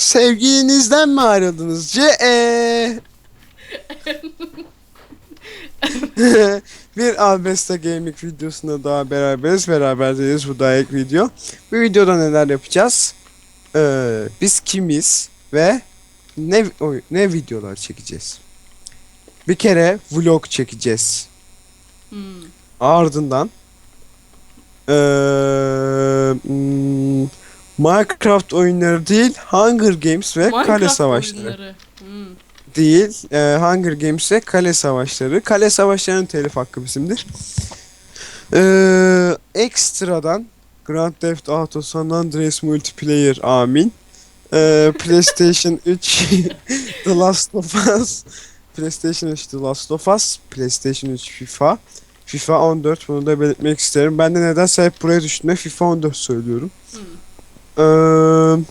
Sevgilinizden mi ayrıldınız? C e. bir Albesta Gaming videosunda daha beraberiz. Beraberdeyiz. Bu da ilk video. Bu videoda neler yapacağız? Ee, biz kimiz ve ne ne videolar çekeceğiz? Bir kere vlog çekeceğiz. Hmm. Ardından eee, hmm, Minecraft oyunları değil Hunger Games ve Kale Minecraft Savaşları oyunları. Hmm. değil eee, Hunger Games ve Kale Savaşları. Kale Savaşları'nın telif hakkı bizimdir. Eee, ekstradan Grand Theft Auto San Andreas Multiplayer amin. Eee, PlayStation 3 The Last of Us PlayStation 3 The Last of Us PlayStation 3 FIFA FIFA 14 bunu da belirtmek isterim. Ben de nedense hep buraya düşündüğümde FIFA 14 söylüyorum. Hmm. Eee,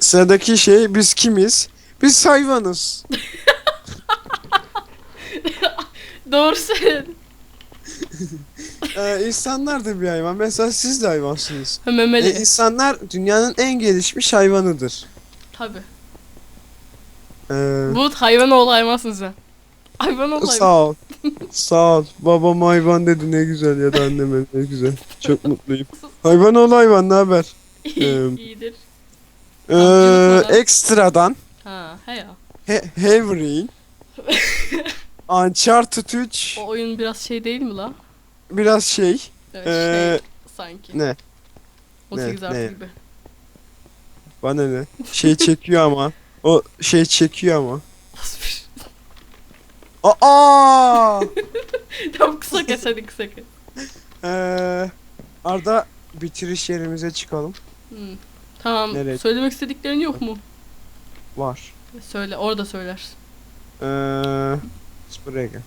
sıradaki şey biz kimiz? Biz hayvanız. Doğru söyledin. Ee, insanlar da bir hayvan. Mesela siz de hayvansınız. Ha, Ee, memeli. insanlar dünyanın en gelişmiş hayvanıdır. Tabi. Ee, Bulut hayvan oğlu hayvansın sen. Hayvan oğlu hayvan. sağ ol. Sağ ol. Babam hayvan dedi ne güzel ya da anneme ne güzel. Çok mutluyum. Hayvan ol hayvan ne haber? Eee, İyidir. Ee, ekstradan Ha he ya. He Heavy Uncharted 3 O oyun biraz şey değil mi la? biraz şey Evet Ee, şey sanki. ne 18 ne, artı ne? gibi. bana ne şey çekiyor ama o şey çekiyor ama Aa! tamam kısa kes hadi kısa kes. Ee, Arda bitiriş yerimize çıkalım. Hmm. Tamam Nereye? söylemek istediklerin yok mu? Var. Söyle orada söylersin. Ee, buraya gel.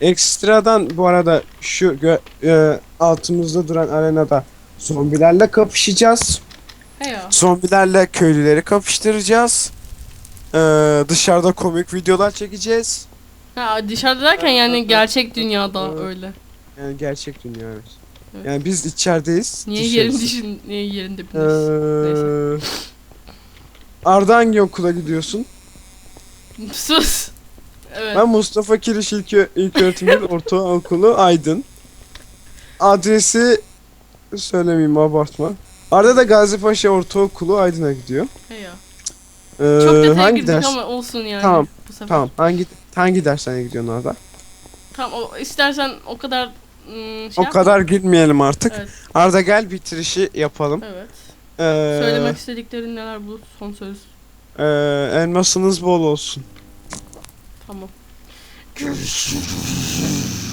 Ekstradan bu arada şu e, altımızda duran arenada zombilerle kapışacağız. He ya. Zombilerle köylüleri kapıştıracağız. Ee, dışarıda komik videolar çekeceğiz. Ha dışarıda derken yani gerçek dünyada öyle. Yani gerçek dünya evet. Evet. Yani biz içerideyiz. Niye dışarısı. yerin dişin niye yerin dibindesin? Ee, Arda hangi okula gidiyorsun? Sus. Evet. Ben Mustafa Kiriş İlk, İlk Öğretim Ortaokulu Aydın. Adresi söylemeyeyim abartma. Arda da Gazi Paşa Ortaokulu Aydın'a gidiyor. He ya. Ee, Çok detaya hangi girdik ders? ama olsun yani. Tamam, Bu sefer. Tamam. Hangi hangi dershane gidiyorsun Arda? Tamam o, istersen o kadar ım, şey o yapma. kadar girmeyelim artık. Evet. Arda gel bitirişi yapalım. Evet. Ee, Söylemek istediklerin neler bu son söz. ee, elmasınız bol olsun. Tamam.